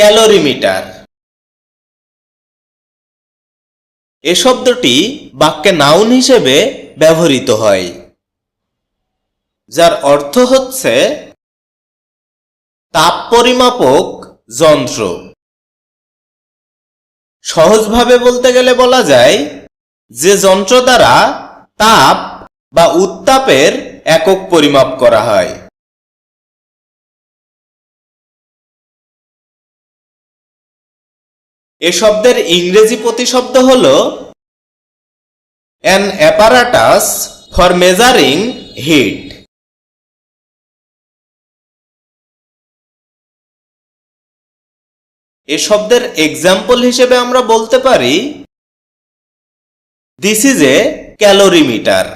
Calorimeter. এ শব্দটি বাক্যে noun হিসেবে ব্যবহৃত হয়, যার অর্থ হচ্ছে তাপ পরিমাপক যন্ত্র। সহজভাবে বলতে গেলে বলা যায় যে যন্ত্র দ্বারা তাপ বা উত্তাপের একক পরিমাপ করা হয়। এ শব্দের ইংরেজি প্রতিশব্দ হল an apparatus for measuring heat এ শব্দের এক্সাম্পল হিসেবে আমরা বলতে পারি দিস ইজ এ ক্যালোরিমিটার